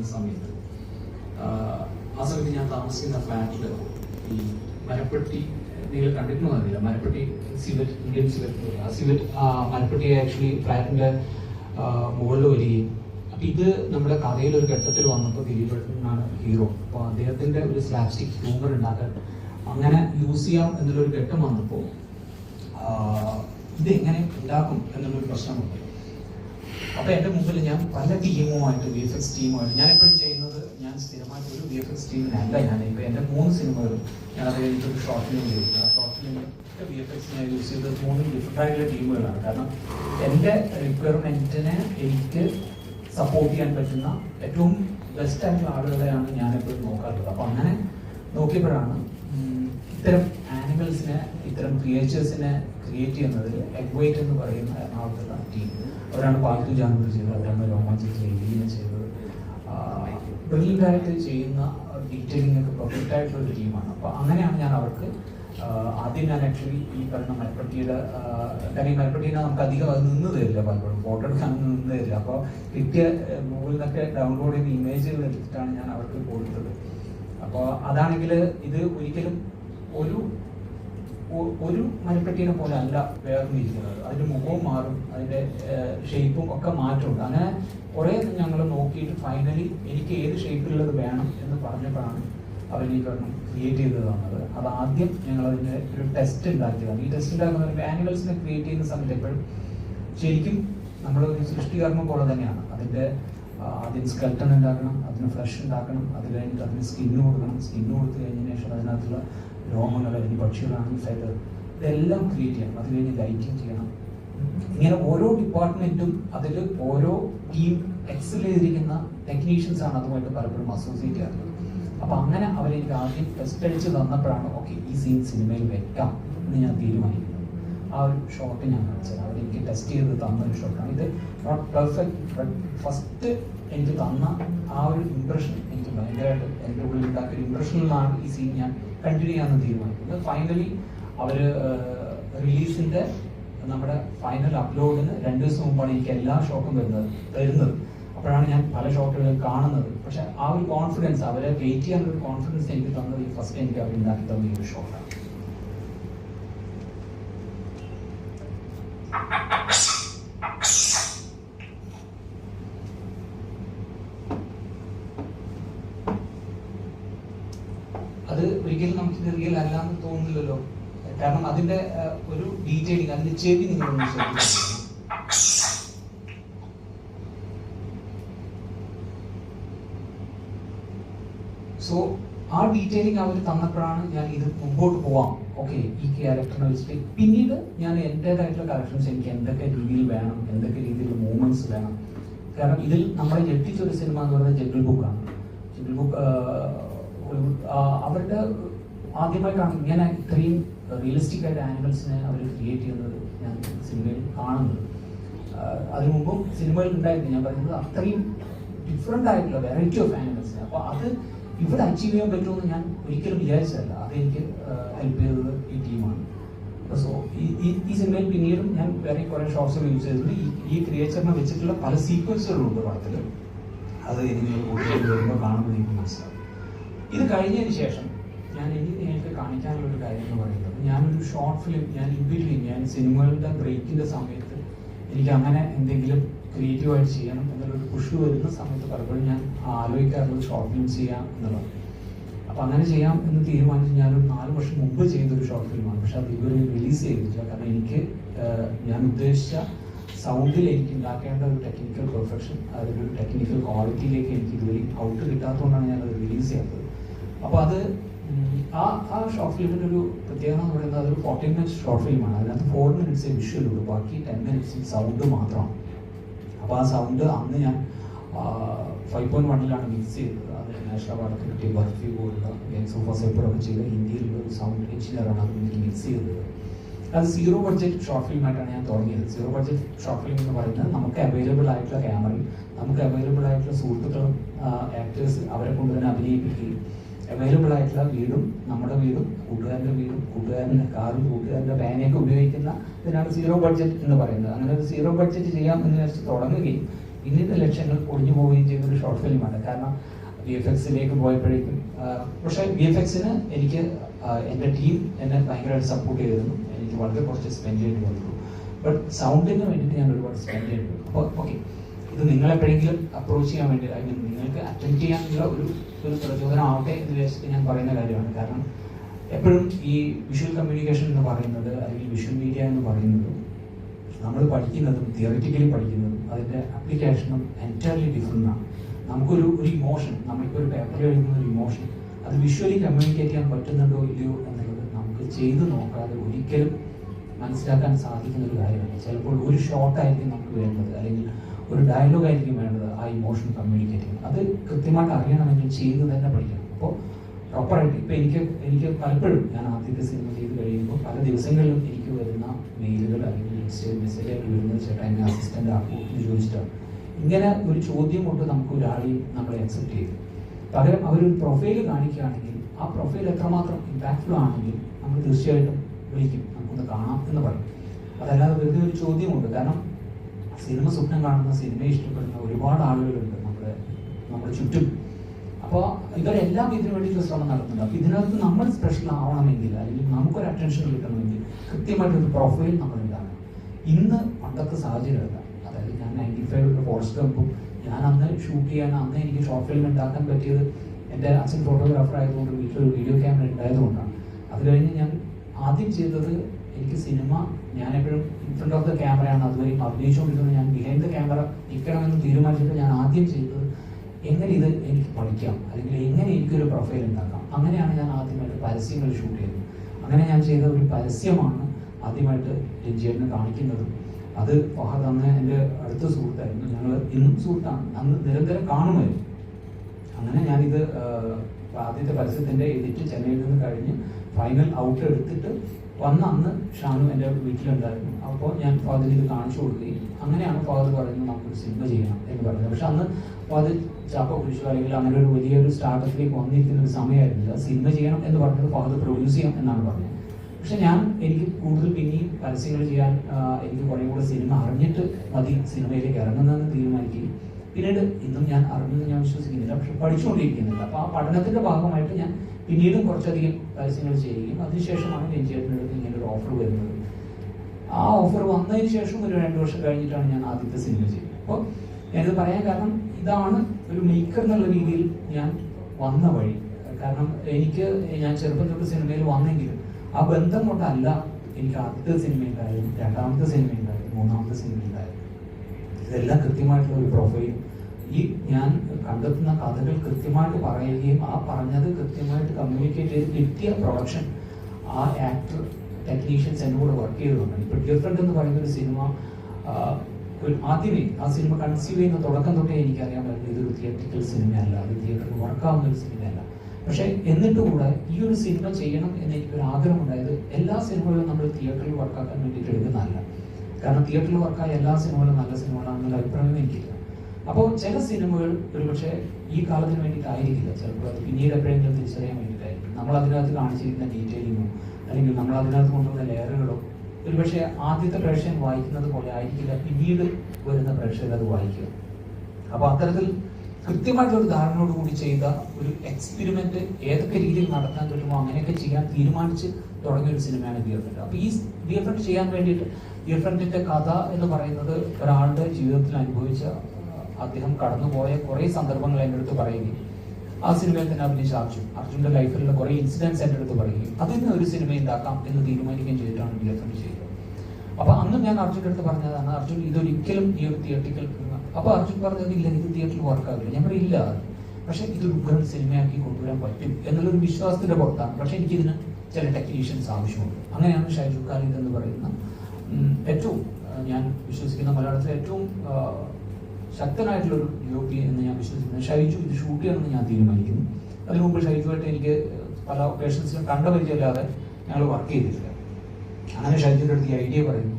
ചെയ്യുന്ന സമയത്ത് ആ സമയത്ത് ഞാൻ താമസിക്കുന്ന ഫ്ലാറ്റിൽ ഈ മരപ്പെട്ടി നിങ്ങൾ കണ്ടിട്ടുണ്ടോ മരപ്പെട്ടി സിവറ്റ് ഇന്ത്യൻ സിവറ്റ് ആ സിവറ്റ് ആ മരപ്പെട്ടി ആക്ച്വലി ഫ്ലാറ്റിന്റെ മുകളിൽ വരികയും ഇത് നമ്മുടെ കഥയിൽ ഒരു ഘട്ടത്തിൽ വന്നപ്പോൾ ദിലീപേട്ടനാണ് ഹീറോ അപ്പോൾ അദ്ദേഹത്തിന്റെ ഒരു സ്ലാപ്സ്റ്റിക് ഹ്യൂമർ ഉണ്ടാക്കാൻ അങ്ങനെ യൂസ് ചെയ്യാം എന്നുള്ളൊരു ഘട്ടം വന്നപ്പോൾ ഇത് എങ്ങനെ ഉണ്ടാക്കും എന്നുള്ളൊരു പ്രശ്നമുണ്ട്. അപ്പൊ എന്റെ മുമ്പിൽ ഞാൻ പല ടീമുമായിട്ട് വി എഫ് എക്സ് ടീമുമായിട്ട് ഞാൻ എപ്പോഴും ചെയ്യുന്നത് ഞാൻ സ്ഥിരമായിട്ട് ഒരു വി എഫ് എക്സ് ടീമിനല്ല ഞാൻ. ഇപ്പൊ എന്റെ മൂന്ന് സിനിമകളും ഞാൻ അത് കഴിഞ്ഞിട്ട് ഷോർട്ട് ഫിലിം ചെയ്തിട്ടുണ്ട്. ആ short film V F X ഞാൻ യൂസ് ചെയ്തത് മൂന്ന് ഡിഫറെന്റ് ആയിട്ടുള്ള ടീമുകളാണ്. കാരണം എന്റെ റിക്വയർമെന്റിനെ എനിക്ക് സപ്പോർട്ട് ചെയ്യാൻ പറ്റുന്ന ഏറ്റവും ബെസ്റ്റ് ആയിട്ടുള്ള ആളുകളെയാണ് ഞാൻ എപ്പോഴും നോക്കാറുള്ളത്. അപ്പൊ അങ്ങനെ നോക്കിയപ്പോഴാണ് ഇത്തരം ആനിമൽസിനെ ഇത്തരം ക്രിയേച്ചേഴ്സിനെ ക്രിയേറ്റ് ചെയ്യുന്നതിൽ എഗ്വൈറ്റ് എന്ന് പറയുന്ന എറണാകുളത്തുള്ള ടീം അവരാണ് പാൽത്തു ജാനൂർ ചെയ്തത് അവരാണ് രോമാഞ്ചിക് എലീനെ ചെയ്തത്. ബ്രില്യന്റായിട്ട് ചെയ്യുന്ന ഡീറ്റെയിലിംഗ് ഒക്കെ പെർഫെക്റ്റ് ആയിട്ടുള്ള ഒരു ടീമാണ് അപ്പോൾ അങ്ങനെയാണ് ഞാൻ അവർക്ക് ആദ്യം ഞാൻ ആക്ച്വലി ഈ പറഞ്ഞ മരപ്പട്ടിയുടെ കാര്യം മരപ്പട്ടീനെ നമുക്ക് അധികം അത് നിന്ന് തരില്ല പലപ്പോഴും. ഫോട്ടോ എടുക്കാൻ നിന്ന് തരില്ല. അപ്പോൾ കിട്ടിയ ഗൂഗിളിൽ നിന്നൊക്കെ ഡൗൺലോഡ് ചെയ്ത ഇമേജുകൾ എടുത്തിട്ടാണ് ഞാൻ അവർക്ക് കൊടുത്തത്. അപ്പോൾ അതാണെങ്കിൽ ഇത് ഒരിക്കലും ഒരു ഒരു മരപ്പെട്ടിനെ പോലെ അല്ല വേർന്നിരിക്കുന്നത് അതിന്റെ മുഖവും മാറും അതിന്റെ ഷേപ്പും ഒക്കെ മാറ്റമുണ്ട്. അങ്ങനെ കുറെ ഞങ്ങൾ നോക്കിയിട്ട് ഫൈനലി എനിക്ക് ഏത് ഷേപ്പിലുള്ളത് വേണം എന്ന് പറഞ്ഞപ്പോഴാണ് അവർ ഈ കാരണം ക്രിയേറ്റ് ചെയ്ത് തന്നത്. അത് ആദ്യം ഞങ്ങൾ അതിന്റെ ഒരു ടെസ്റ്റ് ഉണ്ടാക്കിയതാണ്. ഈ ടെസ്റ്റ് ഉണ്ടാക്കുന്ന ആനിമൽസിനെ ക്രിയേറ്റ് ചെയ്യുന്ന സമയത്ത് എപ്പോഴും ശരിക്കും നമ്മൾ ഒരു സൃഷ്ടികർമ്മം പോലെ തന്നെയാണ്. അതിന്റെ ആദ്യം സ്കെൽട്ടൺ ഉണ്ടാക്കണം അതിന് ഫ്രഷ് ഉണ്ടാക്കണം അത് കഴിഞ്ഞിട്ട് അതിന് സ്കിന്ന് കൊടുക്കണം. സ്കിന്ന് കൊടുത്തു കഴിഞ്ഞതിന് ശേഷം അതിനകത്തുള്ള രോമങ്ങൾ അല്ലെങ്കിൽ പക്ഷികളാണെങ്കിൽ സൈഡ് ഇതെല്ലാം ക്രിയേറ്റ് ചെയ്യണം. അത് കഴിഞ്ഞ് ലൈറ്റിംഗ് ചെയ്യണം. ഇങ്ങനെ ഓരോ ഡിപ്പാർട്ട്മെന്റും അതിൽ ഓരോ ടീം എക്സൽ ചെയ്തിരിക്കുന്ന ടെക്നീഷ്യൻസ് ആണ് അതുമായിട്ട് പലപ്പോഴും അസോസിയേറ്റ് ചെയ്യാറുള്ളത്. അപ്പൊ അങ്ങനെ അവരെനിക്ക് ആദ്യം ടെസ്റ്റ് അടിച്ച് തന്നപ്പോഴാണ് ഓക്കെ ഈ സീൻ സിനിമയിൽ വെക്കാം എന്ന് ഞാൻ തീരുമാനിക്കുന്നത്. ആ ഒരു ഷോട്ട് ഞാൻ കാണിച്ചത് അവരെനിക്ക് ടെസ്റ്റ് ചെയ്ത് തന്ന ഒരു ഷോട്ടാണ് ഇത് നോട്ട് പെർഫെക്റ്റ് ബട്ട് ഫസ്റ്റ് എനിക്ക് തന്ന ആ ഒരു ഇംപ്രഷൻ എനിക്ക് ഭയങ്കരമായിട്ട് എന്റെ ഉള്ളിൽ ഉണ്ടാക്കിയ ഒരു ഇമ്പ്രഷനിലാണ് ഈ സീൻ ഞാൻ കണ്ടിന്യൂ ചെയ്യാമെന്ന് തീരുമാനിക്കുന്നത് ഫൈനലി അവർ റിലീസിന്റെ നമ്മുടെ ഫൈനൽ അപ്ലോഡിന് രണ്ട് ദിവസം മുമ്പാണ് എനിക്ക് എല്ലാ ഷോക്കും വരുന്നത് തരുന്നത്. അപ്പോഴാണ് ഞാൻ പല ഷോക്കുകളും കാണുന്നത്. പക്ഷെ ആ ഒരു കോൺഫിഡൻസ് അവരെ വെയിറ്റ് ചെയ്യാനുള്ള ഒരു കോൺഫിഡൻസ് എനിക്ക് തന്നത് ഈ ഫസ്റ്റ് എനിക്ക് അവർ ഉണ്ടാക്കി തന്ന ഈ ഒരു അത് ഒരിക്കലും നമുക്ക് ഇത് റിയൽ അല്ലാന്ന് തോന്നുന്നില്ലല്ലോ. കാരണം അതിന്റെ ഒരു ഡീറ്റെയിലിംഗ് അതിന്റെ ചെവി ശ്രദ്ധിക്കണം. സോ ആ ഡീറ്റെയിലിംഗ് അവർ തന്നപ്പോഴാണ് ഞാൻ ഇത് മുമ്പോട്ട് പോവാം. ഓക്കെ ഈ ക്യാരക്ടറിനെ വെച്ചിട്ട്. പിന്നീട് ഞാൻ എന്റേതായിട്ടുള്ള കറക്ഷൻസ് എനിക്ക് എന്തൊക്കെ രീതിയിൽ വേണം എന്തൊക്കെ രീതിയിൽ മൂവ്മെന്റ്സ് വേണം. കാരണം ഇതിൽ നമ്മളെ ഞെട്ടിച്ചൊരു സിനിമ എന്ന് പറയുന്നത് ജംഗിൾ ബുക്കാണ് ജംഗിൾ ബുക്ക് അവരുടെ ആദ്യമായി കാണും ഞാൻ ഇത്രയും റിയലിസ്റ്റിക് ആയിട്ട് ആനിമൽസിനെ അവർ ക്രിയേറ്റ് ചെയ്യുന്നത് ഞാൻ സിനിമയിൽ കാണുന്നത്. അതിനു മുമ്പും സിനിമയിൽ ഉണ്ടായിരുന്നു. ഞാൻ പറയുന്നത് അത്രയും ഡിഫറെന്റ് ആയിട്ടുള്ള വെറൈറ്റി ഓഫ് ആനിമൽസിനെ അപ്പോൾ അത് ഇവിടെ അച്ചീവ് ചെയ്യാൻ പറ്റുമെന്ന് ഞാൻ ഒരിക്കലും വിചാരിച്ചതല്ല. അതെനിക്ക് ഹെൽപ്പ് ചെയ്തത് ഈ ടീമാണ് സോ ഈ- ഈ സിനിമയിൽ പിന്നീടും ഞാൻ വേറെ കുറേ ഷോർട്സുകൾ യൂസ് ചെയ്തിട്ടുണ്ട്. ഈ ഈ ക്രിയേച്ചറിനെ വെച്ചിട്ടുള്ള പല സീക്വൻസുകളുണ്ട് പടത്തിൽ അത് എനിക്ക് കൂടുതൽ വരുമ്പോൾ കാണുമ്പോൾ എനിക്ക് മനസ്സിലാവും. ഇത് കഴിഞ്ഞതിന് ശേഷം ഞാൻ ഇനി നിങ്ങൾക്ക് കാണിക്കാനുള്ള ഒരു കാര്യം എന്ന് പറയുന്നത് ഞാനൊരു ഷോർട്ട് ഫിലിം ഞാൻ ഇൻബിറ്റ്വീൻ ഞാൻ സിനിമകളുടെ ബ്രേക്കിന്റെ സമയത്ത് എനിക്ക് അങ്ങനെ എന്തെങ്കിലും ക്രിയേറ്റീവായിട്ട് ചെയ്യണം എന്നുള്ളൊരു പുഷ് വരുന്ന സമയത്ത് പലപ്പോഴും ഞാൻ ആലോചിക്കാറുള്ളത് ഷോർട്ട് ഫിലിം ചെയ്യാം എന്നുള്ളത് അപ്പം അങ്ങനെ ചെയ്യാം എന്ന് തീരുമാനിച്ച് ഞാനൊരു നാല് വർഷം മുമ്പ് ചെയ്തൊരു ഷോർട്ട് ഫിലിമാണ് പക്ഷെ അത് ഇതുവരെ റിലീസ് ചെയ്തിട്ടില്ല. കാരണം എനിക്ക് ഞാൻ ഉദ്ദേശിച്ച സൗണ്ടിൽ എനിക്ക് ഉണ്ടാക്കേണ്ട ഒരു ടെക്നിക്കൽ പെർഫെക്ഷൻ അതിന്റെ ഒരു ടെക്നിക്കൽ ക്വാളിറ്റിയിലേക്ക് എനിക്ക് ഇതുവരെ ഔട്ട് കിട്ടാത്തതുകൊണ്ടാണ് ഞാൻ അത് റിലീസ് ചെയ്യാത്തത് അപ്പോൾ അത് ആ ആ ഷോർട്ട് ഫിലിമിന്റെ ഒരു പ്രത്യേകത എന്ന് പറയുന്നത് അതൊരു ഫോർട്ടീൻ മിനിറ്റ്സ് ഷോർട്ട് ഫിലിമാണ് അതിനകത്ത് ഫോർ മിനിറ്റ്സ് വിഷ്വൽ ഉള്ളൂ. ബാക്കി ടെൻ മിനിറ്റ്സ് സൗണ്ട് മാത്രമാണ്. അപ്പോൾ ആ സൗണ്ട് അന്ന് ഞാൻ ഫൈവ് പോയിന്റ് വണ്ണിലാണ് മിക്സ് ചെയ്തത്. അത് നാഷണൽ അവാർഡൊക്കെ കിട്ടിയ ബർഫി പോലുള്ള സോഫ സേപ്പറൊക്കെ ചെയ്ത ഇന്ത്യയിലുള്ള ഒരു സൗണ്ട് എഞ്ചിനീയറാണ് അത് എനിക്ക് മിക്സ് ചെയ്തത്. അത് സീറോ ബഡ്ജറ്റ് ഷോർട്ട് ഫിലിമായിട്ടാണ് ഞാൻ തുടങ്ങിയത്. സീറോ ബഡ്ജറ്റ് ഷോർട്ട് ഫിലിം എന്ന് പറയുന്നത് നമുക്ക് അവൈലബിൾ ആയിട്ടുള്ള ക്യാമറയും നമുക്ക് അവൈലബിൾ ആയിട്ടുള്ള സുഹൃത്തുക്കളും ആക്ടേഴ്സ് അവരെ കൊണ്ട് തന്നെ അഭിനയിപ്പിക്കുകയും അവൈലബിൾ ആയിട്ടുള്ള വീടും നമ്മുടെ വീടും കൂട്ടുകാരന്റെ വീടും കൂട്ടുകാരന്റെ കാറും കൂട്ടുകാരന്റെ വാനൊക്കെ ഉപയോഗിക്കുന്ന ഇതിനാണ് സീറോ ബഡ്ജറ്റ് എന്ന് പറയുന്നത്. അങ്ങനെ ഒരു സീറോ ബഡ്ജറ്റ് ചെയ്യാം എന്ന് വിചാരിച്ച് തുടങ്ങുകയും പിന്നീട് ലക്ഷ്യങ്ങൾ ഒളിഞ്ഞു പോവുകയും ചെയ്യുന്ന ഒരു ഷോർട്ട് ഫിലിമാണ് കാരണം വി എഫ് എക്സിലേക്ക് പോയപ്പോഴേക്കും പക്ഷേ വി എഫ് എക്സിന് എനിക്ക് എന്റെ ടീം എന്നെ ഭയങ്കരമായിട്ട് സപ്പോർട്ട് ചെയ്തിരുന്നു. എനിക്ക് വളരെ കുറച്ച് സ്പെൻഡ് ചെയ്യേണ്ടി വന്നു ബട്ട് സൗണ്ടിന് വേണ്ടിയിട്ട് ഞാൻ ഒരുപാട് സ്പെൻഡ് ചെയ്യേണ്ടി വന്നു അപ്പോൾ ഓക്കെ ഇത് നിങ്ങളെപ്പോഴെങ്കിലും അപ്രോച്ച് ചെയ്യാൻ വേണ്ടി മീൻ നിങ്ങൾക്ക് അറ്റൻഡ് ചെയ്യാനുള്ള ഒരു ഒരു പ്രചോദനം ആവട്ടെ എന്ന് വിചാരിച്ചിട്ട് ഞാൻ പറയുന്ന കാര്യമാണ്. കാരണം എപ്പോഴും ഈ വിഷ്വൽ കമ്മ്യൂണിക്കേഷൻ എന്ന് പറയുന്നത് അല്ലെങ്കിൽ വിഷ്വൽ മീഡിയ എന്ന് പറയുന്നത് നമ്മൾ പഠിക്കുന്നതും തിയറിറ്റിക്കലി പഠിക്കുന്നതും അതിന്റെ അപ്ലിക്കേഷനും എന്റയർലി ഡിഫറെന്റ് ആണ്. നമുക്കൊരു ഒരു ഇമോഷൻ നമ്മളിപ്പോൾ ഒരു പേപ്പറിൽ എഴുതുന്ന ഒരു ഇമോഷൻ അത് വിഷ്വലി കമ്മ്യൂണിക്കേറ്റ് ചെയ്യാൻ പറ്റുന്നുണ്ടോ ഇല്ലയോ എന്നുള്ളത് നമുക്ക് ചെയ്ത് നോക്കാതെ ഒരിക്കലും മനസ്സിലാക്കാൻ സാധിക്കുന്ന ഒരു കാര്യമാണ് ചിലപ്പോൾ ഒരു ഷോട്ടായിരിക്കും നമുക്ക് വേണ്ടത്. അല്ലെങ്കിൽ ഒരു ഡയലോഗ് ആയിരിക്കും വേണ്ടത് ആ ഇമോഷൻ കമ്മ്യൂണിക്കേറ്റ് ചെയ്യുന്നത് അത് കൃത്യമായിട്ട് അറിയണമെങ്കിൽ ചെയ്ത് തന്നെ പഠിക്കണം. അപ്പോൾ പ്രോപ്പറായിട്ട് ഇപ്പം എനിക്ക് എനിക്ക് പലപ്പോഴും ഞാൻ ആദ്യത്തെ സിനിമ ചെയ്ത് കഴിയുമ്പോൾ പല ദിവസങ്ങളിലും എനിക്ക് വരുന്ന മെയിലുകൾ അല്ലെങ്കിൽ ഇൻസ്റ്റയിൽ മെസ്സേജ് ആയിട്ട് വരുന്നത് ചേട്ടാ എന്നെ അസിസ്റ്റന്റ് ആക്കൂ എന്ന് ചോദിച്ചിട്ടാണ്. ഇങ്ങനെ ഒരു ചോദ്യം കൊണ്ട് നമുക്ക് ഒരാളെയും നമ്മളെ അക്സെപ്റ്റ് ചെയ്തു പകരം അവരൊരു പ്രൊഫൈൽ കാണിക്കുകയാണെങ്കിൽ ആ പ്രൊഫൈൽ എത്രമാത്രം ഇമ്പാക്റ്റ്ഫുൾ ആണെങ്കിൽ നമ്മൾ തീർച്ചയായിട്ടും വിളിക്കും. നമുക്കൊന്ന് കാണാം എന്ന് പറയും. അതല്ലാതെ വെറുതെ ഒരു ചോദ്യമുണ്ട് കാരണം സിനിമ സ്വപ്നം കാണുന്ന സിനിമ ഇഷ്ടപ്പെടുന്ന ഒരുപാട് ആളുകളുണ്ട് നമ്മുടെ നമ്മുടെ ചുറ്റും. അപ്പോൾ ഇവരെല്ലാം ഇതിനു വേണ്ടിയിട്ട് ശ്രമം നടത്തുന്നുണ്ട്. അപ്പോൾ ഇതിനകത്ത് നമ്മൾ സ്പെഷ്യൽ ആവണമെങ്കിൽ അല്ലെങ്കിൽ നമുക്കൊരു അറ്റൻഷൻ കിട്ടണമെങ്കിൽ കൃത്യമായിട്ടൊരു പ്രൊഫൈൽ നമ്മൾ ഉണ്ടാകണം ഇന്ന് പണ്ടത്തെ സാഹചര്യമല്ല. അതായത് ഞാൻ നയന്റി ഫൈവ് ഫോറസ്റ്റ് കമ്പും ഞാൻ അന്ന് ഷൂട്ട് ചെയ്യാൻ അന്ന് എനിക്ക് ഷോർട്ട് ഫിലിം ഉണ്ടാക്കാൻ പറ്റിയത് എന്റെ അച്ഛൻ ഫോട്ടോഗ്രാഫർ ആയതുകൊണ്ട് വീട്ടിലൊരു വീഡിയോ ക്യാമറ ഉണ്ടായതുകൊണ്ടാണ്. അത് കഴിഞ്ഞ് ഞാൻ ആദ്യം ചെയ്തത് എനിക്ക് സിനിമ ഞാൻ എപ്പോഴും ഇൻ ഫ്രണ്ട് ഓഫ് ദ ക്യാമറയാണ് അതുവരെ അഭിനയിച്ചുകൊണ്ടിരുന്നത് ഞാൻ ബിഹൈൻഡ് ദ ക്യാമറ നിൽക്കണമെന്ന് തീരുമാനിച്ചിട്ട് ഞാൻ ആദ്യം ചെയ്തത് എങ്ങനെ ഇത് എനിക്ക് പഠിക്കാം? അല്ലെങ്കിൽ എങ്ങനെ എനിക്കൊരു പ്രൊഫൈൽ ഉണ്ടാക്കാം? അങ്ങനെയാണ് ഞാൻ ആദ്യമായിട്ട് പരസ്യങ്ങൾ ഷൂട്ട് ചെയ്തത്. അങ്ങനെ ഞാൻ ചെയ്ത ഒരു പരസ്യമാണ് ആദ്യമായിട്ട് രഞ്ജിയേട്ടന് കാണിക്കുന്നത്. അത് ഫഹദ് അന്ന് എന്റെ അടുത്ത സുഹൃത്തായിരുന്നു. ഞങ്ങൾ ഇന്നും സുഹൃത്താണ്. അന്ന് നിരന്തരം കാണുമായിരുന്നു. അങ്ങനെ ഞാനിത് ആദ്യത്തെ പരസ്യത്തിന്റെ എഡിറ്റ് ചെന്നൈയിൽ നിന്ന് കഴിഞ്ഞ് ഫൈനൽ ഔട്ട് എടുത്തിട്ട് വന്ന അന്ന് ഷാനു എന്റെ വീട്ടിലുണ്ടായിരുന്നു. അപ്പോൾ ഞാൻ ഫാദറിന് ഇത് കാണിച്ചു കൊടുക്കുകയും അങ്ങനെയാണ് ഫാദർ പറയുന്നത് നമുക്കൊരു സിനിമ ചെയ്യണം എന്ന് പറയുന്നത് പക്ഷെ അന്ന് ഫാദർ ചാപ്പ കുരിശു അല്ലെങ്കിൽ അങ്ങനെ ഒരു വലിയൊരു സ്റ്റാർട്ടപ്പിലേക്ക് വന്നിരിക്കുന്ന ഒരു സമയമായിരുന്നില്ല. സിനിമ ചെയ്യണം എന്ന് പറഞ്ഞത് ഫാദർ പ്രൊഡ്യൂസ് ചെയ്യണം എന്നാണ് പറഞ്ഞത്. പക്ഷെ ഞാൻ എനിക്ക് കൂടുതൽ പിന്നെയും പരസ്യങ്ങൾ ചെയ്യാൻ എനിക്ക് കുറേ കൂടെ സിനിമ അറിഞ്ഞിട്ട് മതി സിനിമയിലേക്ക് ഇറങ്ങുന്നതെന്ന് തീരുമാനിക്കുകയും പിന്നീട് ഇന്നും ഞാൻ അറിഞ്ഞത് ഞാൻ വിശ്വസിക്കുന്നില്ല. പക്ഷെ പഠിച്ചുകൊണ്ടിരിക്കുന്നില്ല. അപ്പോൾ ആ പഠനത്തിന്റെ ഭാഗമായിട്ട് ഞാൻ പിന്നീടും കുറച്ചധികം പരസ്യങ്ങൾ ചെയ്യുകയും അതിനുശേഷമാണ് രഞ്ജിയേട്ടനടുത്ത് ഇങ്ങനെ ഒരു ഓഫർ വരുന്നത്. ആ ഓഫർ വന്നതിന് ശേഷം ഒരു രണ്ട് വർഷം കഴിഞ്ഞിട്ടാണ് ഞാൻ ആദ്യത്തെ സിനിമ ചെയ്യുന്നത്. അപ്പോൾ ഞാനിത് പറയാൻ കാരണം ഇതാണ് ഒരു മേക്കർ എന്നുള്ള രീതിയിൽ ഞാൻ വന്ന വഴി. കാരണം എനിക്ക് ഞാൻ ചെറുപ്പം തൊട്ട് സിനിമയിൽ വന്നെങ്കിലും ആ ബന്ധം കൊണ്ടല്ല എനിക്ക് ആദ്യത്തെ സിനിമ ഉണ്ടായത് രണ്ടാമത്തെ സിനിമ ഉണ്ടായത് മൂന്നാമത്തെ സിനിമ ഉണ്ടായാലും ഇതെല്ലാം കൃത്യമായിട്ടുള്ള ഒരു പ്രൊഫൈൽ ഈ ഞാൻ കണ്ടെത്തുന്ന കഥകൾ കൃത്യമായിട്ട് പറയുകയും ആ പറഞ്ഞത് കൃത്യമായിട്ട് കമ്മ്യൂണിക്കേറ്റ് ചെയ്ത് കിട്ടിയ പ്രൊഡക്ഷൻ ആ ആക്ടർ ടെക്നീഷ്യൻസ് കൂടെ വർക്ക് ചെയ്തതുകൊണ്ട് ഇപ്പോൾ ഡിഫറെന്റ് എന്ന് പറയുന്ന ഒരു സിനിമ ആദ്യമേ ആ സിനിമ കൺസീവ് ചെയ്യുന്ന തുടക്കം തൊട്ടേ എനിക്കറിയാൻ പറ്റില്ല. ഇതൊരു തിയേറ്ററിക്കൽ സിനിമയല്ല അത് തിയേറ്ററിൽ വർക്കാവുന്ന ഒരു സിനിമയല്ല പക്ഷേ എന്നിട്ട് കൂടെ ഈ ഒരു സിനിമ ചെയ്യണം എന്ന് എനിക്കൊരു ആഗ്രഹം ഉണ്ടായത് എല്ലാ സിനിമകളും നമ്മൾ തിയേറ്ററിൽ വർക്കാക്കാൻ വേണ്ടിയിട്ട് എടുക്കുന്നതല്ല. കാരണം തിയേറ്ററിൽ വർക്കായ എല്ലാ സിനിമകളും നല്ല സിനിമകളാണെന്നുള്ള അഭിപ്രായം എനിക്കില്ല. അപ്പോൾ ചില സിനിമകൾ ഒരുപക്ഷെ ഈ കാലത്തിന് വേണ്ടിയിട്ടായിരിക്കില്ല. ചിലപ്പോൾ അത് പിന്നീട് എപ്പോഴെങ്കിലും തിരിച്ചറിയാൻ വേണ്ടിയിട്ടായിരിക്കും. നമ്മൾ അതിനകത്ത് കാണിച്ചിരിക്കുന്ന ഡീറ്റെയിലിങ്ങോ അല്ലെങ്കിൽ നമ്മൾ അതിനകത്ത് കൊണ്ടുവന്ന ലെയറുകളോ ഒരുപക്ഷെ ആദ്യത്തെ പ്രേക്ഷകൻ വായിക്കുന്നത് പോലെ ആയിരിക്കില്ല പിന്നീട് വരുന്ന പ്രേക്ഷകർ അത് വായിക്കുക. അപ്പോൾ അത്തരത്തിൽ കൃത്യമായിട്ടൊരു ധാരണയോട് കൂടി ചെയ്ത ഒരു എക്സ്പെരിമെന്റ് ഏതൊക്കെ രീതിയിൽ നടത്താൻ പറ്റുമോ അങ്ങനെയൊക്കെ ചെയ്യാൻ തീരുമാനിച്ച് തുടങ്ങിയ ഒരു സിനിമയാണ് ഡിയർ അപ്പോൾ അപ്പൊ ഈ ഡിയർ ഫ്രണ്ട് ചെയ്യാൻ വേണ്ടിയിട്ട് ഡിയർ ഫ്രണ്ടിന്റെ കഥ എന്ന് പറയുന്നത് ഒരാളുടെ ജീവിതത്തിൽ അനുഭവിച്ച അദ്ദേഹം കടന്നുപോയ കുറേ സന്ദർഭങ്ങൾ എന്റെ അടുത്ത് പറയുകയും ആ സിനിമയിൽ തന്നെ അഭിനയിച്ച അർജുൻ. അർജുന്റെ ലൈഫിലുള്ള കുറേ ഇൻസിഡൻസ് എന്റെ അടുത്ത് പറയുകയും അതിൽ നിന്ന് ഒരു സിനിമ ഉണ്ടാക്കാം എന്ന് തീരുമാനിക്കുകയും ചെയ്തിട്ടാണ് ഡിയർ ഫ്രണ്ട് ചെയ്തത് അപ്പൊ അന്ന് ഞാൻ അർജുന്റെ അടുത്ത് പറഞ്ഞതാണ് അർജുൻ ഇതൊരിക്കലും ഈ ഒരു തിയേറ്ററിക്കൽ അപ്പൊ അർജുൻ പറഞ്ഞത് ഇല്ല ഇത് തിയേറ്ററിൽ വർക്കാകില്ല ഞാൻ പറയില്ല പക്ഷെ ഇതൊരു ഉഗ്രൻ സിനിമയാക്കി കൊണ്ടുവരാൻ പറ്റും എന്നുള്ളൊരു വിശ്വാസത്തിന്റെ പുറത്താണ്. പക്ഷെ എനിക്കിതിന് ചില ടെക്നീഷ്യൻസ് ആവശ്യമുണ്ട്. അങ്ങനെയാണ് ഷൈജു ഖാലിദ് എന്ന് പറയുന്ന ഏറ്റവും ഞാൻ വിശ്വസിക്കുന്ന മലയാളത്തിലെ ഏറ്റവും ശക്തനായിട്ടുള്ളൊരു യു പി എന്ന് ഞാൻ വിശ്വസിക്കുന്നു. ഷൈജു ഇത് ഷൂട്ട് ചെയ്യണമെന്ന് ഞാൻ തീരുമാനിക്കുന്നു. അതിനു മുമ്പ് ഷൈജുവായിട്ട് എനിക്ക് പല ഒക്കേഷൻസിലും കണ്ട പരിചയമില്ലാതെ ഞങ്ങൾ വർക്ക് ചെയ്തിട്ടില്ല. അങ്ങനെ ഷൈജുവിന്റെ അടുത്ത് ഈ ഐഡിയ പറയുന്നു.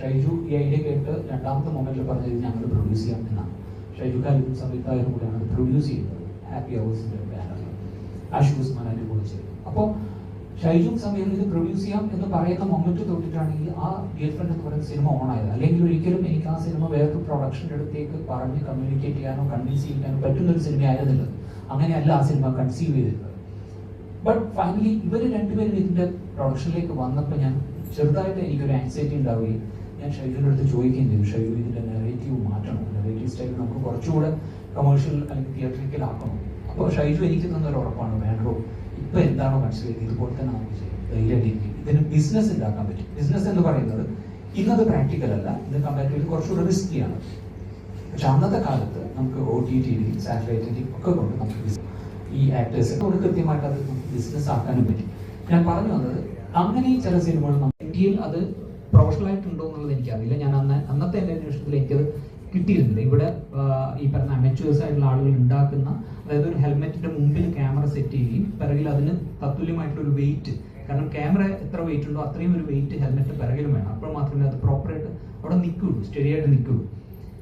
ഷൈജു ഈ ഐഡിയ കേട്ട് രണ്ടാമത്തെ മൊമെന്റിൽ പറഞ്ഞത് ഞങ്ങൾ പ്രൊഡ്യൂസ് ചെയ്യാം എന്നാണ്. ഷൈജു കാലും സംയുക്തായും കൂടെയാണ് പ്രൊഡ്യൂസ് ചെയ്യുന്നത്. ഹാപ്പി അവേഴ്സിന്റെ ബാനറിൽ ആഷു ഉസ്മാൻ അതിന്റെ അപ്പോൾ ഷൈജും സമയം ഇത് പ്രൊഡ്യൂസ് ചെയ്യാം എന്ന് പറയുന്ന മൊമെന്റ് തൊട്ടിട്ടാണെങ്കിൽ ആ ഗേൾ ഫ്രണ്ട് എന്ന് പറയുന്ന സിനിമ ഓൺ ആയത്. അല്ലെങ്കിൽ ഒരിക്കലും എനിക്ക് ആ സിനിമ വേറൊരു പ്രൊഡക്ഷന്റെ അടുത്തേക്ക് പറഞ്ഞ് കമ്മ്യൂണിക്കേറ്റ് ചെയ്യാനോ കൺവിൻസ് ചെയ്യാനോ പറ്റുന്ന ഒരു സിനിമ ആയിരുന്നില്ല. അങ്ങനെയല്ല ആ സിനിമ കൺസീവ് ചെയ്തിരുന്നത്. ബട്ട് ഫൈനലി ഇവർ രണ്ടുപേരും ഇതിന്റെ പ്രൊഡക്ഷനിലേക്ക് വന്നപ്പോൾ ഞാൻ ചെറുതായിട്ട് എനിക്കൊരു ആൻസൈറ്റി ഉണ്ടാവുകയും ഞാൻ ഷൈജുവിന്റെ അടുത്ത് ചോദിക്കുകയും ചെയ്തു. ഷൈജു ഇതിന്റെ നെറേറ്റീവ് മാറ്റണം. നെറേറ്റീവ് സ്റ്റൈൽ നമുക്ക് കുറച്ചുകൂടെ കമേഴ്ഷ്യൽ അല്ലെങ്കിൽ തിയേറ്ററിക്കൽ ആക്കണം. അപ്പോൾ ഷൈജു എനിക്ക് തന്നൊരു ഉറപ്പാണ്. വേണ്ടോ ഇപ്പൊ എന്താണോ മനസ്സിലേക്ക് ഇതുപോലെ തന്നെ നമുക്ക് ചെയ്യാം. ധൈര്യമായിട്ട് ഇതിന് ബിസിനസ് ഉണ്ടാക്കാൻ പറ്റും. ബിസിനസ് എന്ന് പറയുന്നത് ഇന്നത് പ്രാക്ടിക്കൽ അല്ല. ഇത് കമ്പാരിറ്റീവ്ലി കുറച്ചുകൂടെ റിസ്കിയാണ് പക്ഷെ അന്നത്തെ കാലത്ത് നമുക്ക് ഒ ടി ടി ടിയിലും സാറ്റലൈറ്റിന്റെയും ഒക്കെ കൊണ്ട് നമുക്ക് ഈ ആക്ടേഴ്സ് കൊണ്ട് കൃത്യമായിട്ട് അത് നമുക്ക് ബിസിനസ് ആക്കാനും പറ്റും. ഞാൻ പറഞ്ഞു വന്നത് അങ്ങനെ ചില സിനിമകൾ ഇന്ത്യയിൽ അത് പ്രൊഫഷണൽ ആയിട്ടുണ്ടോ എന്നുള്ളത് എനിക്കറിയില്ല. ഞാൻ അന്ന് അന്നത്തെ എന്റെ അന്വേഷണത്തിൽ എനിക്കത് കിട്ടിയിരുന്നില്ല. ഇവിടെ ഈ പറഞ്ഞ അമച്വേഴ്സ് ആയിട്ടുള്ള ആളുകൾ ഉണ്ടാക്കുന്ന അതായത് ഒരു ഹെൽമെറ്റിന്റെ മുമ്പിൽ ക്യാമറ സെറ്റ് ചെയ്യുകയും പിറകിൽ അതിന് തത്തുല്യമായിട്ടുള്ള ഒരു വെയിറ്റ് കാരണം ക്യാമറ എത്ര വെയിറ്റ് ഉണ്ടോ അത്രയും ഒരു വെയിറ്റ് ഹെൽമെറ്റ് പിറകിലും വേണം. അപ്പോൾ മാത്രമേ അത് പ്രോപ്പറായിട്ട് അവിടെ നിൽക്കുള്ളൂ സ്റ്റഡി ആയിട്ട് നിൽക്കുള്ളൂ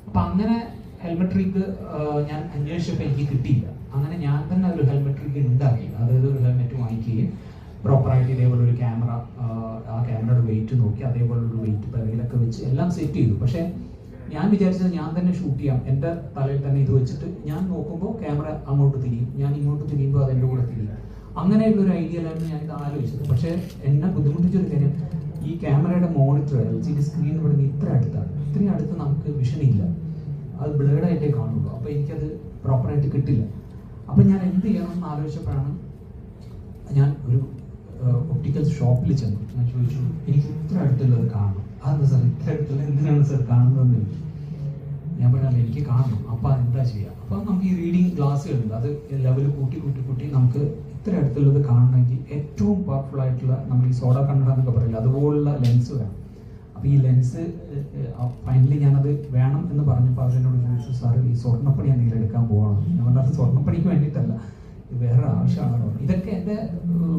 അപ്പൊ അങ്ങനെ ഹെൽമെറ്റ് റിഗ് ഞാൻ അന്വേഷിച്ചപ്പോൾ എനിക്ക് കിട്ടിയില്ല. അങ്ങനെ ഞാൻ തന്നെ ഒരു ഹെൽമെറ്റ് റിഗ് ഉണ്ടാക്കി അതായത് ഒരു ഹെൽമെറ്റ് വാങ്ങിക്കുകയും പ്രോപ്പറായിട്ട് ഇതേപോലെ ഒരു ക്യാമറ ആ ക്യാമറയുടെ വെയിറ്റ് നോക്കി അതേപോലെ ഒരു വെയിറ്റ് പിറകിലൊക്കെ വെച്ച് എല്ലാം സെറ്റ് ചെയ്തു. പക്ഷേ ഞാൻ വിചാരിച്ചത് ഞാൻ തന്നെ ഷൂട്ട് ചെയ്യാം. എന്റെ തലയിൽ തന്നെ ഇത് വെച്ചിട്ട് ഞാൻ നോക്കുമ്പോൾ ക്യാമറ അങ്ങോട്ട് തിരിയും. ഞാൻ ഇങ്ങോട്ട് തിരിയുമ്പോൾ അതെന്റെ കൂടെ തിരിയും. അങ്ങനെയുള്ള ഒരു ഐഡിയ ആയിരുന്നു ഞാൻ ഇത് ആലോചിച്ചത്. പക്ഷേ എന്നെ ബുദ്ധിമുട്ടിച്ചൊരു കാര്യം ഈ ക്യാമറയുടെ monitor L C D screen ഇവിടെ ഇത്ര അടുത്താണ്. ഇത്രയും അടുത്ത് നമുക്ക് വിഷൻ ഇല്ല. അത് ബ്ലേഡായിട്ടേ കാണുള്ളൂ. അപ്പോൾ എനിക്കത് പ്രോപ്പറായിട്ട് കിട്ടില്ല. അപ്പം ഞാൻ എന്ത് ചെയ്യണം എന്ന് ആലോചിച്ചപ്പോഴാണ് ഞാൻ ഒരു ഒപ്റ്റിക്കൽ ഷോപ്പിൽ ചെന്നു. ഞാൻ ചോദിച്ചു എനിക്ക് ഇത്ര അടുത്തുള്ളത് കാണണം. അതെന്താ സാർ ഇത്ര അടുത്തുള്ള എന്തിനാണ് സാർ കാണുന്നതെന്ന് ചോദിച്ചു ഞാൻ പറഞ്ഞാൽ എനിക്ക് കാണണം. അപ്പം എന്താ ചെയ്യുക അപ്പം നമുക്ക് ഈ റീഡിങ് ക്ലാസ്സുകളുണ്ട് അത് ലെവൽ കൂട്ടി കൂട്ടി കൂട്ടി നമുക്ക് ഇത്ര അടുത്തുള്ളത് കാണണമെങ്കിൽ ഏറ്റവും പവർഫുൾ ആയിട്ടുള്ള നമ്മൾ ഈ സോഡ കണ്ണട എന്നൊക്കെ പറയില്ല അതുപോലുള്ള ലെൻസ് വേണം. അപ്പോൾ ഈ ലെൻസ് ഫൈനലി ഞാനത് വേണം എന്ന് പറഞ്ഞപ്പോൾ അവരെന്നോട് ചോദിച്ചു സാർ ഈ സ്വർണപ്പണി എന്തെങ്കിലും എടുക്കാൻ പോകണം ഞാൻ പറഞ്ഞത് സ്വർണപ്പണിക്ക് വേണ്ടിയിട്ടല്ല. വേറെ ആവശ്യമാണ്. ഇതൊക്കെ എന്റെ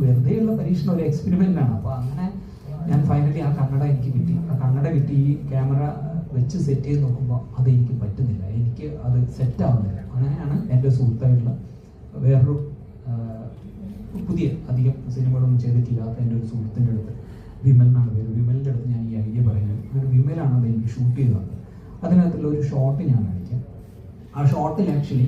വെറുതെയുള്ള പരീക്ഷണം ഒരു എക്സ്പെരിമെന്റ് ആണ്. അപ്പോൾ അങ്ങനെ ഞാൻ ഫൈനലി ആ കണ്ണട എനിക്ക് കിട്ടി. ആ കണ്ണട കിട്ടി ഈ ക്യാമറ വെച്ച് സെറ്റ് ചെയ്ത് നോക്കുമ്പോൾ അത് എനിക്ക് പറ്റുന്നില്ല. എനിക്ക് അത് സെറ്റ് ആവുന്നില്ല. അങ്ങനെയാണ് എന്റെ സുഹൃത്തായിട്ടുള്ള വേറൊരു പുതിയ അധികം സിനിമകളൊന്നും ചെയ്തിട്ടില്ലാത്ത എന്റെ ഒരു സുഹൃത്തിന്റെ അടുത്ത്. വിമൽ എന്നാണ് പേര്. വിമലിന്റെ അടുത്ത് ഞാൻ ഈ ഐഡിയ പറയുന്നത്. അങ്ങനെ വിമലാണ് അത് എനിക്ക് ഷൂട്ട് ചെയ്തത്. അതിനകത്തുള്ള ഒരു ഷോട്ട് ഞാൻ കാണിക്കാം. ആ ഷോട്ടിൽ ആക്ച്വലി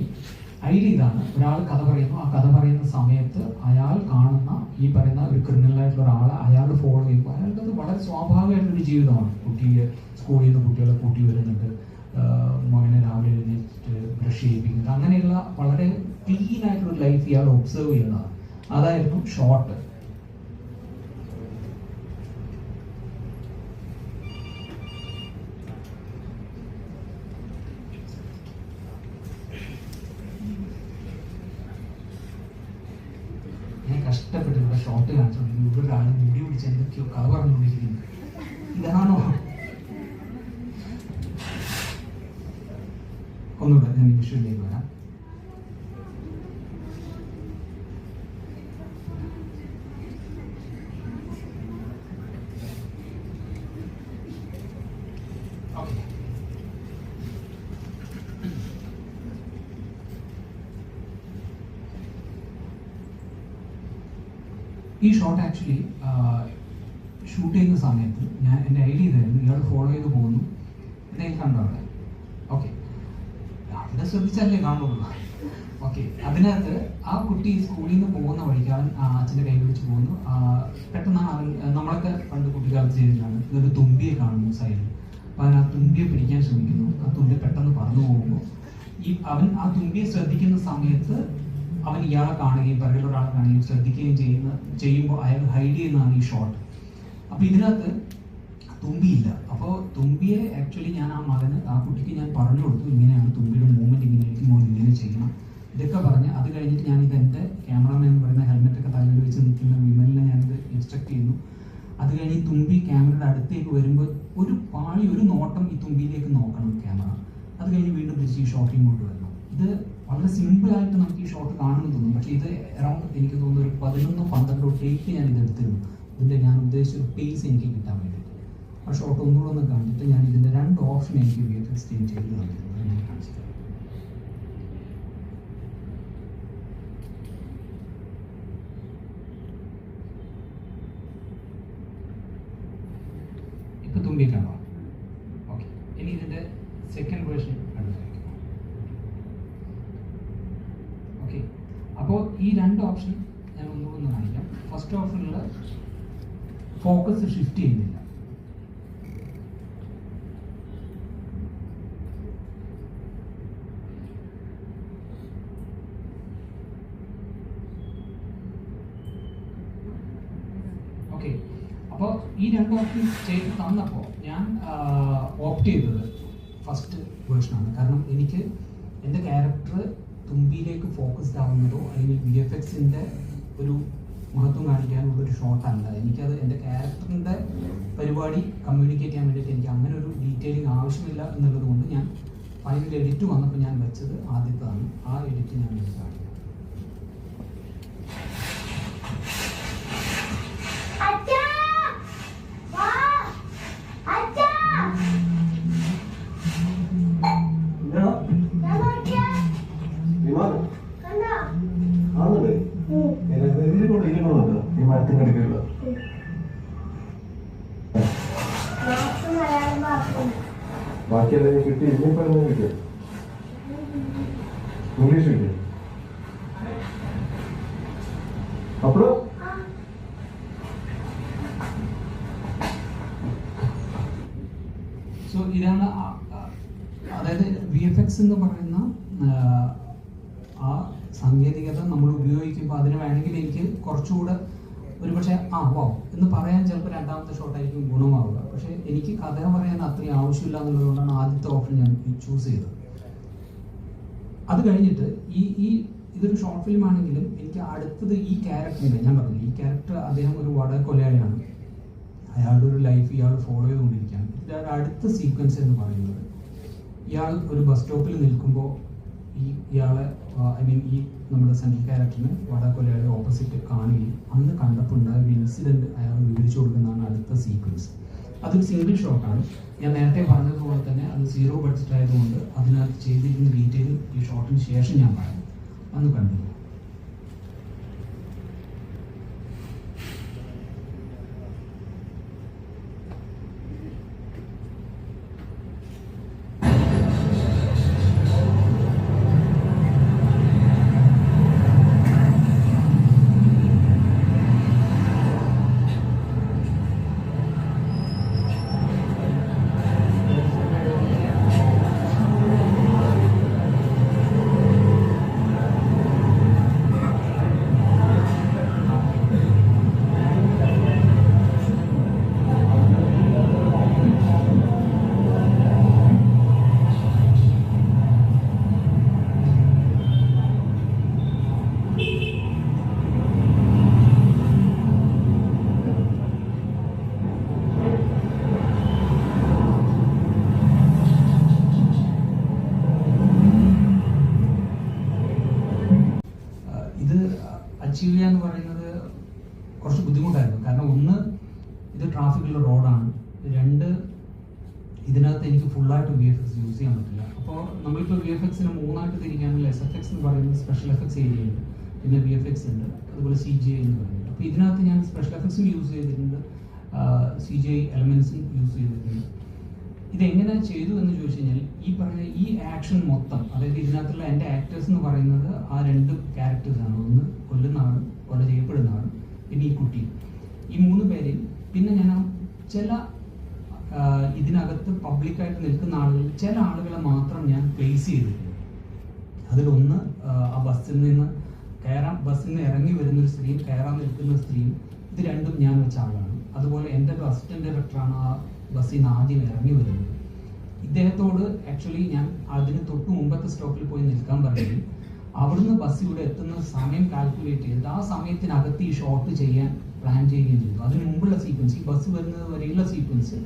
ഐഡിയ ഇതാണ്. ഒരാൾ കഥ പറയുന്നു. ആ കഥ പറയുന്ന സമയത്ത് അയാൾ കാണുന്ന ഈ പറയുന്ന ഒരു ക്രിമിനൽ ആയിട്ടുള്ള ഒരാളെ അയാൾ ഫോളോ ചെയ്യുമ്പോൾ അയാൾക്ക് അത് വളരെ സ്വാഭാവികമായിട്ടൊരു ജീവിതമാണ്. കുട്ടിയെ സ്കൂളിൽ നിന്ന് കുട്ടികളെ കൂട്ടി വരുന്നുണ്ട്. മോനെ രാവിലെ എഴുന്നേറ്റ് ബ്രഷ് ചെയ്യിപ്പിക്കുന്നത്. അങ്ങനെയുള്ള വളരെ ക്ലീൻ ആയിട്ടുള്ള ലൈഫ് ഇയാൾ ഒബ്സർവ് ചെയ്യുന്നതാണ്. അതായിരുന്നു ഷോർട്ട് ഞാൻ കഷ്ടപ്പെട്ട് ഇവിടെ ഷോർട്ട് കാണിച്ചോണ്ടിരിക്കുന്നു ഇവിടെ ഒരാൾ മുടി പിടിച്ച് എന്തൊക്കെയോ കഥ പറഞ്ഞുകൊണ്ടിരിക്കുന്നു ഇതാണോ? ഒന്നുകൂടെ ഞാൻ വിഷുവിലേക്ക് വരാം ഓക്കെ ഈ ഷോട്ട് ആക്ച്വലി ഷൂട്ട് ചെയ്യുന്ന സമയത്ത് ഞാൻ എന്റെ ഐ ഡി ഇതായിരുന്നു. ഇയാൾ ഫോളോ ചെയ്ത് പോകുന്നു. എന്നെ കണ്ടു അവിടെ. ഓക്കെ അവിടെ ശ്രദ്ധിച്ചാലേ കാണുള്ളൂ. ഓക്കെ അതിനകത്ത് ആ കുട്ടി സ്കൂളിൽ നിന്ന് പോകുന്ന വഴിക്ക് അവൻ അച്ഛന്റെ കൈ പിടിച്ച് പോകുന്നു. ആ, പെട്ടെന്നാണ് അവൻ നമ്മളൊക്കെ പണ്ട് കുട്ടിക്കാലത്ത് ചെയ്തിട്ടാണ് ഇതൊരു തുമ്പിയെ കാണുന്നു സൈഡിൽ അപ്പം അവൻ ആ തുമ്പിയെ പിടിക്കാൻ ശ്രമിക്കുന്നു. ആ തുമ്പി പെട്ടെന്ന് പറന്നു പോകുമ്പോൾ ഈ അവൻ ആ തുമ്പിയെ ശ്രദ്ധിക്കുന്ന സമയത്ത് അവൻ ഇയാളെ കാണുകയും പിറകിൽ ഒരാളെ കാണുകയും ശ്രദ്ധിക്കുകയും ചെയ്യുന്ന ചെയ്യുമ്പോൾ അയാൾ ഹൈഡ് ചെയ്യുന്നതാണ് ഈ ഷോട്ട് അപ്പൊ ഇതിനകത്ത് തുമ്പിയില്ല. അപ്പോൾ തുമ്പിയെ ആക്ച്വലി ഞാൻ ആ മകന് ആ കുട്ടിക്ക് ഞാൻ പറഞ്ഞു കൊടുത്തു. ഇങ്ങനെയാണ് തുമ്പിയുടെ മൂവ്മെന്റ് ഇങ്ങനെ ഇരിക്കുമ്പോൾ ഇങ്ങനെ ചെയ്യണം. ഇതൊക്കെ പറഞ്ഞ് അത് കഴിഞ്ഞിട്ട് ഞാൻ ഇത് എന്റെ ക്യാമറമാൻ എന്ന് പറയുന്ന ഹെൽമെറ്റ് ഒക്കെ തലയിൽ വെച്ച് നിൽക്കുന്ന വിമലിനെ ഞാനിത് ഇൻസ്ട്രക്ട് ചെയ്യുന്നു. അത് കഴിഞ്ഞ് തുമ്പി ക്യാമറയുടെ അടുത്തേക്ക് വരുമ്പോൾ ഒരു പാളി ഒരു നോട്ടം ഈ തുമ്പിയിലേക്ക് നോക്കണം ക്യാമറ അത് കഴിഞ്ഞ് വീണ്ടും തിരിച്ച് ഈ ഷോട്ട് ഇങ്ങോട്ട് വരണം ഇത് വളരെ സിമ്പിൾ ആയിട്ട് നമുക്ക് ഈ ഷോട്ട് കാണുമെന്ന് തോന്നും പക്ഷേ ഇത് അറൗണ്ട് എനിക്ക് തോന്നുന്നു ഒരു പതിനൊന്ന് പന്ത്രണ്ടോ ടേക്ക് ഞാൻ ഇത് എടുത്തിരുന്നു. ഇതിന്റെ ഞാൻ ഉദ്ദേശിച്ച ഒരു പേസ് എനിക്ക് കിട്ടാൻ വേണ്ടിയിട്ട്. ആ ഷോട്ട് ഒന്നുകൂടെ ഒന്ന് കാണിച്ചിട്ട് ഞാൻ ഇതിന്റെ രണ്ട് ഓപ്ഷൻ എനിക്ക് വീട്ടിൽ എക്സ് ചെയ്ത് തന്നിരുന്നു അത് ഞാൻ കാണിച്ചു തരാം. തുമ്പിക്കണ്ടോ ഓക്കെ ഇനി ഇതിന്റെ സെക്കൻഡ് വേർഷൻ കണ്ടു ഓക്കെ അപ്പോൾ ഈ രണ്ട് ഓപ്ഷൻ ഞാൻ ഒന്നുകൂടെ ഒന്ന് കാണിക്കാം ഓപ്ഷനിൽ ഫോക്കസ് ഷിഫ്റ്റ് ചെയ്യുന്നില്ല. അപ്പോൾ ഈ രണ്ട് ഓപ്ഷൻ ചെയ്ത് തന്നപ്പോൾ ഞാൻ ഓപ്റ്റ് ചെയ്തത് ഫസ്റ്റ് വേർഷനാണ് കാരണം എനിക്ക് എന്റെ ക്യാരക്ടർ തുമ്പിയിലേക്ക് ഫോക്കസ്ഡ് ആവുന്നതോ അല്ലെങ്കിൽ വി എഫ് എക്സിന്റെ ഒരു മഹത്വം കാണിക്കാനുള്ള ഒരു ഷോട്ടല്ല എനിക്കത് എന്റെ ക്യാരക്ടറിന്റെ പരിപാടി കമ്മ്യൂണിക്കേറ്റ് ചെയ്യാൻ വേണ്ടിയിട്ട് എനിക്ക് അങ്ങനെ ഒരു ഡീറ്റെയിലിംഗ് ആവശ്യമില്ല എന്നുള്ളത് കൊണ്ട് ഞാൻ ഫൈനൽ എഡിറ്റ് വന്നപ്പോൾ ഞാൻ വെച്ചത് ആദ്യത്താണ് ആ എഡിറ്റ് ഞാൻ വെച്ചതാണ് അച്ഛാ വാ അച്ഛാ എന്താ? ഞാൻ നോക്കിയാ വിമാനം? കണ്ടോ ആണല്ലേ? ഇത് ഇതിൽ കൂടെ ഇരിക്കണമല്ലോ, ഈ മരത്തിന്റെ അടുക്കലുള്ള. മാത്സ് മലയാളം ഭാഷ ബാക്കിയെല്ലാം ഇനി കിട്ടി ഇനിയിപ്പോ എന്നാ കിട്ടിയോ ഇംഗ്ലീഷ് കിട്ടിയോ അപ്പഴോ സോ ഇതാണ് ആ- ആ- അതായത് വി എഫ് എക്സ് എന്ന് പറയുന്ന ആ, സാങ്കേതികത നമ്മൾ ഉപയോഗിക്കുമ്പോൾ അതിന് വേണമെങ്കിൽ എനിക്ക് കുറച്ചുകൂടെ ഒരു പക്ഷേ ആ വോ എന്ന് പറയാൻ ചിലപ്പോൾ രണ്ടാമത്തെ ഷോട്ടായിരിക്കും ഗുണമാവുക. പക്ഷേ എനിക്ക് കഥ പറയാൻ അത്രയും ആവശ്യമില്ല എന്നുള്ളതുകൊണ്ടാണ് ആദ്യത്തെ ഓപ്ഷൻ ഞാൻ ചൂസ് ചെയ്തത്. അത് കഴിഞ്ഞിട്ട് ഈ ഈ ഇതൊരു ഷോർട്ട് ഫിലിം ആണെങ്കിലും എനിക്ക് അടുത്തത് ഈ ക്യാരക്ടറിന്റെ ഞാൻ പറഞ്ഞു ഈ ക്യാരക്ടർ അദ്ദേഹം ഒരു വട കൊലയാളിയാണ് അയാളുടെ ഒരു ലൈഫ് ഇയാൾ ഫോളോ ചെയ്തുകൊണ്ടിരിക്കുകയാണ്. ഇതിന്റെ അടുത്ത സീക്വൻസ് എന്ന് പറയുന്നത്. ഇയാൾ ഒരു ബസ് സ്റ്റോപ്പിൽ നിൽക്കുമ്പോൾ ഈ ഇയാളെ ഐ മീൻ ഈ നമ്മുടെ സെൻട്രൽ ക്യാരക്ടറിന് വടക്കൊലയുടെ ഓപ്പോസിറ്റ് കാണുകയും അന്ന് കണ്ടപ്പോൾ ഉണ്ടായ ഒരു ഇൻസിഡന്റ് അയാൾ വിവരിച്ചു കൊടുക്കുന്നതാണ് അടുത്ത സീക്വൻസ് അതൊരു സിംഗിൾ ഷോട്ടാണ് ഞാൻ നേരത്തെ പറഞ്ഞതുപോലെ തന്നെ അത് സീറോ ബഡ്ജറ്റ് ആയതുകൊണ്ട് അതിനകത്ത് ചെയ്തിരിക്കുന്ന ഡീറ്റെയിൽ ഈ ഷോട്ടിന് ശേഷം ഞാൻ പറയാം. അന്ന് കണ്ടു. എക്സിന് തിരിക്കാനുള്ള എസ് എഫ് എക്സ് എന്ന് പറയുന്നത് സ്പെഷ്യൽ എഫക്ട്സ് ഏരിയ ഉണ്ട് പിന്നെ വി എഫ് എക്സ് ഉണ്ട്. അതുപോലെ സി ജി ഐ എന്ന് പറയുന്നത് അപ്പോൾ ഇതിനകത്ത് ഞാൻ സ്പെഷ്യൽ എഫക്ട്സും യൂസ് ചെയ്തിട്ടുണ്ട്. സി ജി ഐ എലമെൻസും യൂസ് ചെയ്തിട്ടുണ്ട്. ഇതെങ്ങനെ ചെയ്തു എന്ന് ചോദിച്ചു കഴിഞ്ഞാൽ ഈ പറഞ്ഞ ഈ ആക്ഷൻ മൊത്തം അതായത് ഇതിനകത്തുള്ള എന്റെ ആക്ടേഴ്സ് എന്ന് പറയുന്നത് ആ രണ്ട് ക്യാരക്ടേഴ്സാണ് ഒന്ന് കൊല്ലുന്ന ആളും കൊല ചെയ്യപ്പെടുന്ന ആളും പിന്നെ ഈ കുട്ടി. ഈ മൂന്ന് പേരിൽ പിന്നെ ഞാൻ ചില ഇതിനകത്ത് പബ്ലിക്കായിട്ട് നിൽക്കുന്ന ആളുകൾ ചില ആളുകളെ മാത്രം ഞാൻ പ്ലേസ് ചെയ്തിട്ടുണ്ട്. അതിലൊന്ന് ആ, ബസ്സിൽ നിന്ന് കയറാൻ ബസ്സിൽ നിന്ന് ഇറങ്ങി വരുന്ന ഒരു സ്ത്രീയും കയറാൻ നിൽക്കുന്ന സ്ത്രീയും ഇത് രണ്ടും ഞാൻ വെച്ച ആളാണ്. അതുപോലെ എന്റെ അസിസ്റ്റന്റ് ഡയറക്ടറാണ് ആ ബസ്സിൽ നിന്ന് ആദ്യം ഇറങ്ങി വരുന്നത്. ഇദ്ദേഹത്തോട് ആക്ച്വലി ഞാൻ അതിന് തൊട്ട് മുമ്പത്തെ സ്റ്റോപ്പിൽ പോയി നിൽക്കാൻ പറയുകയും അവിടുന്ന് ബസ് ഇവിടെ എത്തുന്ന സമയം കാൽക്കുലേറ്റ് ചെയ്ത് ആ സമയത്തിനകത്ത് ഈ ഷോട്ട് ചെയ്യാൻ പ്ലാൻ ചെയ്യുകയും ചെയ്തു. അതിന് മുമ്പുള്ള സീക്വൻസ് ഈ ബസ് വരുന്നത് വരെയുള്ള സീക്വൻസ്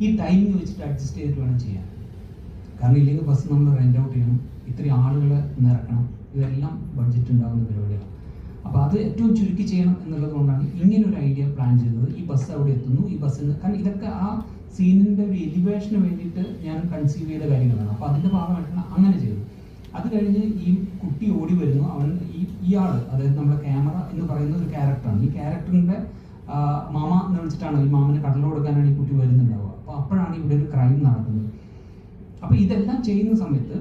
ഈ ടൈമിംഗ് വെച്ചിട്ട് അഡ്ജസ്റ്റ് ചെയ്തിട്ട് വേണം ചെയ്യാൻ. കാരണം ഇല്ലെങ്കിൽ ബസ് നമ്മൾ റെന്റ് ഔട്ട് ചെയ്യണം. ഇത്രയും ആളുകളെ നിറക്കണം. ഇതെല്ലാം ബഡ്ജറ്റ് ഉണ്ടാകുന്ന പരിപാടിയാണ്. അപ്പോൾ അത് ഏറ്റവും ചുരുക്കി ചെയ്യണം എന്നുള്ളത് കൊണ്ടാണ് ഇങ്ങനെ ഒരു ഐഡിയ പ്ലാൻ ചെയ്തത്. ഈ ബസ് അവിടെ എത്തുന്നു. ഈ ബസ്സിന് കാരണം ഇതൊക്കെ ആ സീനിന്റെ ഒരു എലിവേഷന് വേണ്ടിയിട്ട് ഞാൻ കൺസീവ് ചെയ്ത കാര്യങ്ങളാണ്. അപ്പോൾ അതിന്റെ ഭാഗമായിട്ടാണ് അങ്ങനെ ചെയ്തത്. അത് കഴിഞ്ഞ് ഈ കുട്ടി ഓടി വരുന്നു. അവൻ ഈ ഇയാൾ അതായത് നമ്മുടെ ക്യാമറ എന്ന് പറയുന്ന ഒരു ക്യാരക്ടറാണ് ഈ ക്യാരക്ടറിന്റെ മാമ എന്ന് വിളിച്ചിട്ടാണ് ഈ മാമന് കടല കൊടുക്കാനാണ് ഈ കുട്ടി വരുന്നുണ്ടാവുക. അപ്പോൾ അപ്പോഴാണ് ഇവിടെ ഒരു ക്രൈം നടക്കുന്നത്. അപ്പോൾ ഇതെല്ലാം ചെയ്യുന്ന സമയത്ത്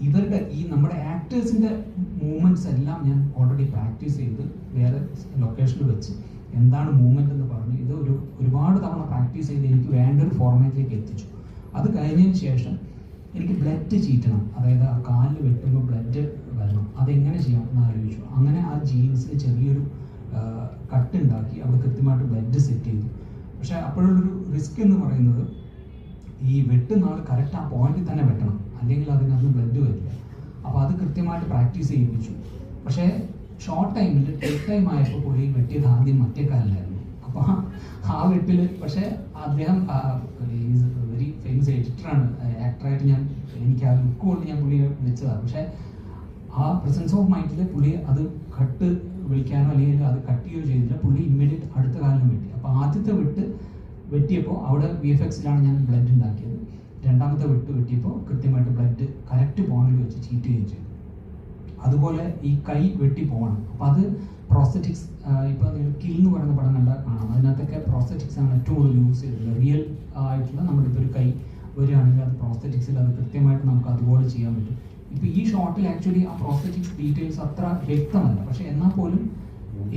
ഇവരുടെ ഈ നമ്മുടെ ആക്ടേഴ്സിന്റെ മൂവ്മെന്റ്സ് എല്ലാം ഞാൻ ഓൾറെഡി പ്രാക്ടീസ് ചെയ്ത് വേറെ ലൊക്കേഷനിൽ വെച്ച് എന്താണ് മൂവ്മെന്റ് എന്ന് പറഞ്ഞു ഇത് ഒരു ഒരുപാട് തവണ പ്രാക്ടീസ് ചെയ്ത് എനിക്ക് വേണ്ട ഒരു ഫോർമാറ്റിലേക്ക് എത്തിച്ചു. അത് കഴിഞ്ഞതിന് ശേഷം എനിക്ക് ബ്ലഡ് ചീറ്റണം അതായത് ആ കാലിൽ വെട്ടുമ്പോൾ ബ്ലഡ് വരണം. അതെങ്ങനെ ചെയ്യാം എന്ന് ആലോചിച്ചു. അങ്ങനെ ആ ജീൻസിൽ ചെറിയൊരു കട്ട് ഉണ്ടാക്കി. അവിടെ കൃത്യമായിട്ട് ബ്ലഡ് സെറ്റ് ചെയ്തു. പക്ഷേ അപ്പോഴുള്ളൊരു റിസ്ക് എന്ന് പറയുന്നത് ഈ വെട്ടുന്ന ആൾ കറക്റ്റ് ആ പോയിന്റിൽ തന്നെ വെട്ടണം. അല്ലെങ്കിൽ അതിനകത്ത് ബ്ലഡ് വരില്ല. അപ്പോൾ അത് കൃത്യമായിട്ട് പ്രാക്ടീസ് ചെയ്യിപ്പിച്ചു. പക്ഷേ ഷോർട്ട് ടൈമിൽ ടേക്ക് ടൈം ആയപ്പോൾ പുള്ളി വെട്ടിയത് ആദ്യം മറ്റേ കാലിലായിരുന്നു അപ്പോൾ ആ വെട്ടിൽ പക്ഷേ അദ്ദേഹം വെരി ഫേമസ് എഡിറ്ററാണ് ആക്ടറായിട്ട് ഞാൻ എനിക്ക് ആ ലുക്ക് കൊണ്ട് ഞാൻ പുള്ളിയെ വിളിച്ചതാണ് പക്ഷേ ആ പ്രസൻസ് ഓഫ് മൈൻഡിൽ പുള്ളി അത് കട്ട് വിളിക്കാനോ അല്ലെങ്കിൽ അത് കട്ട് ചെയ്യുകയോ ചെയ്തില്ല. പുള്ളി ഇമ്മീഡിയറ്റ് അടുത്ത കാലിലും വെട്ടി. അപ്പോൾ ആദ്യത്തെ വെട്ട് വെട്ടിയപ്പോൾ അവിടെ വി എഫ് എക്സിലാണ് ഞാൻ ബ്ലഡ് ഉണ്ടാക്കിയത്. രണ്ടാമത്തെ വെട്ട് വെട്ടിയപ്പോൾ കൃത്യമായിട്ട് ബ്ലഡ് കറക്റ്റ് പോയിന്റിൽ വെച്ച് ചീറ്റ് ചെയ്യുകയും ചെയ്തു. അതുപോലെ ഈ കൈ വെട്ടി പോകണം. അപ്പോൾ അത് പ്രോസറ്റിക്സ് ഇപ്പോൾ നിങ്ങൾ കിൽ എന്ന് പറയുന്ന പടം കണ്ടാൽ കാണാം. അതിനകത്തൊക്കെ പ്രോസറ്റിക്സ് ആണ് ഏറ്റവും കൂടുതൽ യൂസ് ചെയ്തത് റിയൽ ആയിട്ടുള്ള നമ്മുടെ ഇപ്പോൾ ഒരു കൈ വരികയാണെങ്കിൽ അത് പ്രോസ്തറ്റിക്സിൽ അത് കൃത്യമായിട്ട് നമുക്ക് അതുപോലെ ചെയ്യാൻ പറ്റും. ഇപ്പോൾ ഈ ഷോട്ടിൽ ആക്ച്വലി ആ പ്രോസ്തറ്റിക്സ് ഡീറ്റെയിൽസ് അത്ര വ്യക്തമല്ല. പക്ഷേ എന്നാൽ പോലും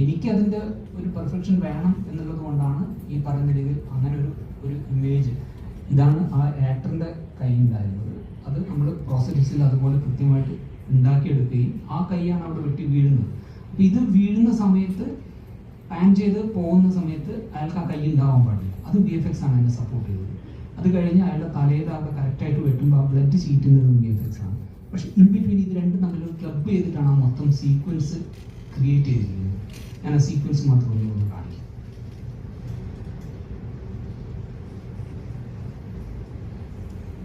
എനിക്കതിന്റെ ഒരു പെർഫെക്ഷൻ വേണം എന്നുള്ളത് കൊണ്ടാണ് ഈ പറയുന്ന രീതിയിൽ അങ്ങനെ ഒരു ഒരു ഇമേജ് ഇതാണ് ആ ആക്ടറിന്റെ കൈയുണ്ടായിരുന്നത് അത് നമ്മൾ പ്രോസറ്റിക്സിൽ അതുപോലെ കൃത്യമായിട്ട് ഉണ്ടാക്കിയെടുക്കുകയും ആ കൈയാണ് അവിടെ വെട്ടി വീഴുന്നത്. അപ്പം ഇത് വീഴുന്ന സമയത്ത് പാൻ ചെയ്ത് പോകുന്ന സമയത്ത് അയാൾക്ക് ആ കൈ ഉണ്ടാവാൻ പാടില്ല. അത് ബി എഫ് എക്സ് ആണ് എന്നെ സപ്പോർട്ട് ചെയ്തത്. അത് കഴിഞ്ഞ് അയാളുടെ തലയിൽ അവിടെ കറക്റ്റായിട്ട് വെട്ടുമ്പോൾ ആ ബ്ലഡ് ചീറ്റുന്നതും ബി എഫ് എക്സ് ആണ്. പക്ഷെ ഇൻ ബിറ്റ്വീൻ ഇത് രണ്ടും തമ്മിൽ ക്ലബ് ചെയ്തിട്ടാണ് ആ മൊത്തം സീക്വൻസ് ക്രിയേറ്റ് ചെയ്തിരിക്കുന്നത്. ഞാൻ ആ സീക്വൻസ് മാത്രമേ കാണിക്കാം